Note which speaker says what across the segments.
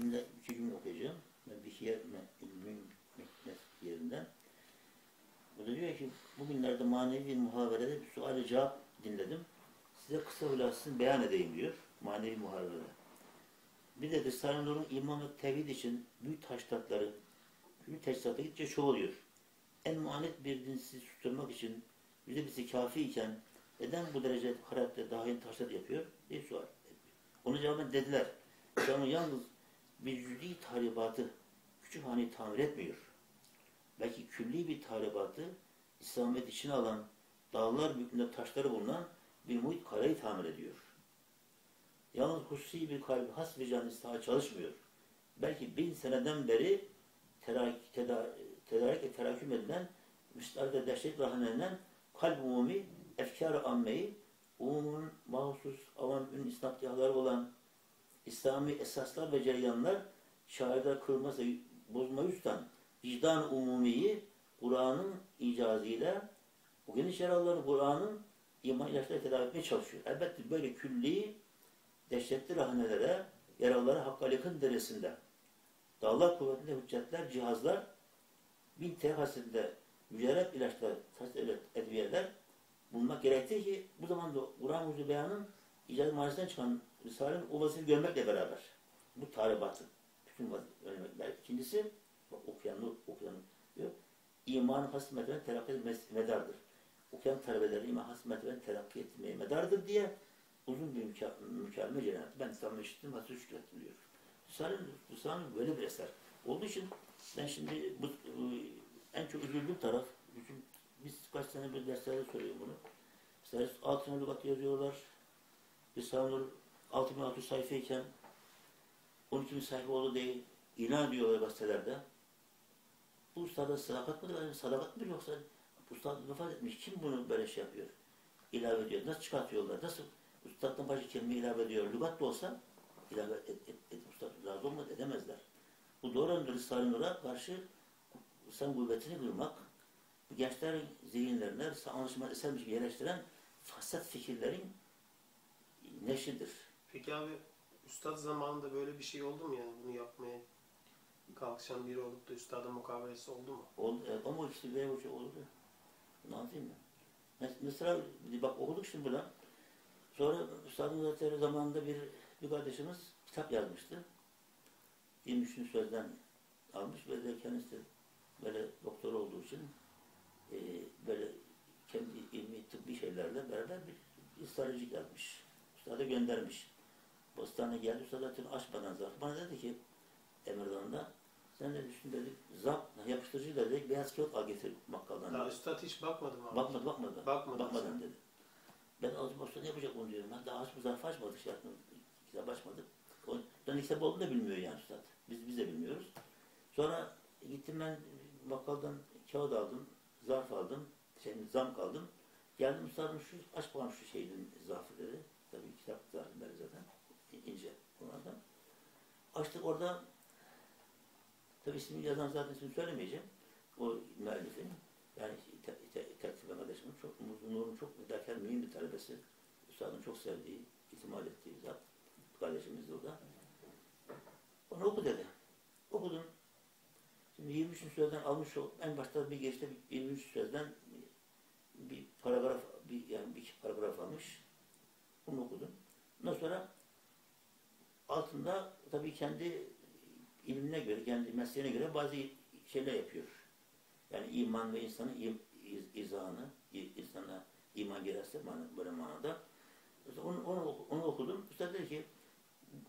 Speaker 1: cümle, iki cümle okuyacağım. Ben bir yer ilmin yerinden. Bu da diyor ki bugünlerde manevi bir muhaberede bir sual cevap dinledim. Size kısa hulasını beyan edeyim diyor. Manevi muhaberede. Bir de Risale-i Nur'un iman ve tevhid için büyük taşlatları, büyük teçhizatı gittikçe çoğalıyor. En muanet bir din sizi susturmak için yüzde birisi kafi iken neden bu derece hararetle daha yeni taşlat yapıyor diye sual. Onun cevabını dediler. İslam'ın yalnız cüz'i tahribatı küçük haneyi tamir etmiyor. Belki külli bir tahribatı İslamiyet içine alan dağlar büyüklüğünde taşları bulunan bir muhit kareyi tamir ediyor. Yalnız hususi bir kalbi has bir can istiha çalışmıyor. Belki bin seneden beri tedarik, tedarik, tedarik teraküm edilen müstahide dehşet rahanelenen kalp umumi, efkar-ı ammeyi, umumun mahsus, avam ün isnatiyahları olan İslami esaslar ve cereyanlar şairler kırılmasa bozma üstten vicdan umumiyi Kur'an'ın icazıyla bu geniş yaraları Kur'an'ın iman ilaçları tedavi etmeye çalışıyor. Elbette böyle külli dehşetli rahanelere, yaralılara hakka yakın derecesinde dağlar kuvvetli hüccetler, cihazlar bin tehasinde mücerrep ilaçlar, tasdik edviyeler bulmak gerektir ki bu zamanda Kur'an Mucizü Beyan'ın icazı manisinden çıkan Risale'nin o vazifeyi görmekle beraber bu talibatı bütün vazifeler. İkincisi okuyan, okuyan diyor. İman hasmetine terakki medardır. Okuyan talebeler iman hasmetine terakki etmeye medardır diye uzun bir mükemmel cennet. Ben tam işittim, hatır şükrettim diyor. Risale'nin Risale böyle bir eser. Olduğu için ben şimdi bu, en çok üzüldüğüm taraf, bütün, biz kaç sene bir derslerde söylüyorum bunu. Mesela altına lügat yazıyorlar. Risale-i Nur 6600 sayfayken 12 bin sayfa oldu diye ilan ediyorlar gazetelerde. Bu ustada sadakat mıdır? Yani sadakat mıdır yoksa ustad vefat etmiş. Kim bunu böyle şey yapıyor? İlave ediyor. Nasıl çıkartıyorlar? Nasıl ustaddan başka kelime ilave ediyor? Lügat da olsa ilave et, et, et, ustad razı olmaz edemezler. Bu doğrudan Risale-i Nur'a karşı sen kuvvetini kırmak, bu gençlerin zihinlerine anlaşılmaz esermiş yerleştiren fasat fikirlerin neşidir.
Speaker 2: Peki abi üstad zamanında böyle bir şey oldu mu yani bunu yapmaya kalkışan biri olup da üstada mukabelesi oldu mu?
Speaker 1: Oldu, evet, ama işte bir şey oldu. Ne anlatayım mı? Mesela bak okuduk şimdi buradan. Sonra Üstadın Hazretleri zamanında bir, bir kardeşimiz kitap yazmıştı. 23. sözden almış ve de kendisi böyle doktor olduğu için e, böyle kendi ilmi tıbbi şeylerle beraber bir istratejik yazmış. Üstad'a göndermiş. Postane geldi, Üstad Hazretleri açmadan zarf. Bana dedi ki Emirdan'da sen de düşün dedik, zap, yapıştırıcı dedik, beyaz kağıt al getir bakkaldan.
Speaker 2: Daha üstad hiç bakmadı mı abi?
Speaker 1: Bakmadı, bakmadı.
Speaker 2: Bakmadı
Speaker 1: Bakmadan
Speaker 2: sen.
Speaker 1: dedi. Ben olsa ne yapacak onu diyorum. Ben daha aç bu zarfı açmadık, şey yapmadık. Kitap açmadık. O, ben kitap olduğunu da bilmiyor yani üstad. Biz, biz de bilmiyoruz. Sonra gittim ben bakkaldan kağıt aldım, zarf aldım, şey, zam kaldım. Geldim üstadım şu, aç bakalım şu şeyin zarfı dedi. Tabii kitap böyle zaten. ince onlardan. Açtık orada Tabi ismini yazan zaten ismini söylemeyeceğim. O müellifin. Yani te, te, tertip kardeşimin çok, Nur'un çok müdafaa mühim bir talebesi. Üstadın çok sevdiği, itimat ettiği zat. Kardeşimiz de o da. Onu oku dedi. Okudum. Şimdi 23. sözden almış o, en başta bir geçte 23. sözden bir paragraf, bir, yani bir paragraf almış. Bunu okudum. Ondan sonra altında tabii kendi ilmine göre, kendi mesleğine göre bazı şeyler yapıyor. Yani iman ve insanın im, iz, izahını, insana iman gelirse böyle manada. İşte onu, onu, onu okudum. Üstad dedi ki,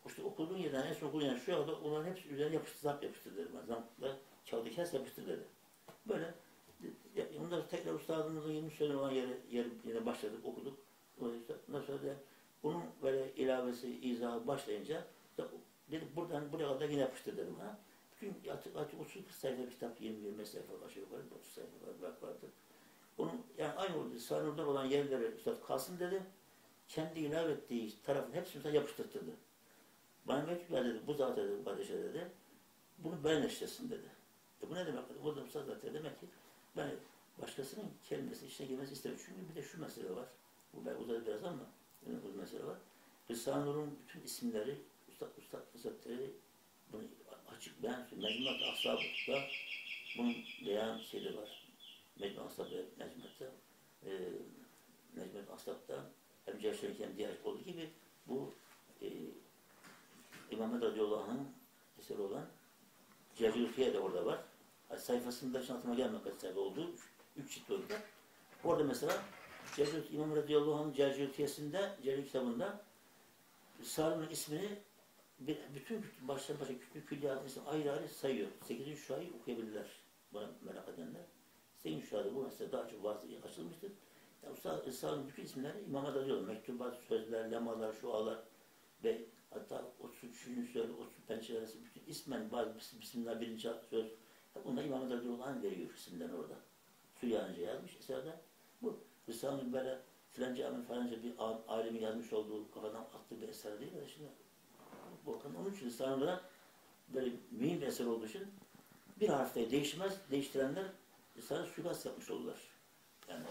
Speaker 1: işte okuduğun yerden en son okuduğun şu anda onların hepsi üzerine yapıştı, zap yapıştı dedi. Zampla kağıdı kes yapıştı dedi. Böyle Ondan tekrar ustadımızın 20 sene olan yere, yere, yere başladık, okuduk. Ondan sonra da bunun böyle ilavesi, izahı başlayınca dedik buradan buraya kadar yine yapıştır dedim ha. Bütün açık açık 30 sayfa bir kitap 20-25 sayfa aşağı yukarı 30 sayfa var, vardı. Onun yani aynı oldu. Sanırlar olan yerlere üstad kalsın dedi. Kendi ilave ettiği tarafın hepsini yapıştırdı. Bana mektup dedi. Bu zaten dedi kardeşe dedi. Bunu ben eşlesin dedi. E bu ne demek? O da zaten demek ki ben başkasının kelimesi içine girmesi istemiyorum. Çünkü bir de şu mesele var. Bu ben uzadı biraz ama bu mesele var. Risale-i bütün isimleri Üstad, Üstad Hazretleri bunu ben Mecmuat Ashab'da bunun beyan şeyi var. Mecmuat Ashab ve Mecmuat'ta e, Mecmuat Ashab'da hem Cerşenki hem diğer olduğu gibi bu e, İmam radıyallahu anh'ın eseri olan Cercülfiye de orada var. Sayfasında şimdi aklıma kaç sayfa olduğu. Üç cilt orada. Orada mesela Cercül, İmam radıyallahu anh'ın Cercülfiyesinde, Cercül kitabında Sarı'nın ismini bütün baştan başa küçük külliyatın ismini ayrı ayrı sayıyor. Sekizinci şurayı okuyabilirler. Bana merak edenler. Sekizinci şurada bu mesela daha çok bazı açılmıştır. Yani Israr'ın bütün isimleri imama da diyor. Mektubat, sözler, lemalar, şualar ve hatta 33. söz, 30 pençelerisi bütün ismen bazı bismillah birinci söz. Bunlar imama da diyor olan veriyor isimden orada. Süryanice yazmış eserde. Bu Risale-i böyle filanca amel falanca bir a- alemi yazmış olduğu kafadan attığı bir eser değil mi? Şimdi bakın onun için Risale'de böyle mühim bir eser olduğu için bir harfte değişmez, değiştirenler Risale suikast yapmış oldular. Yani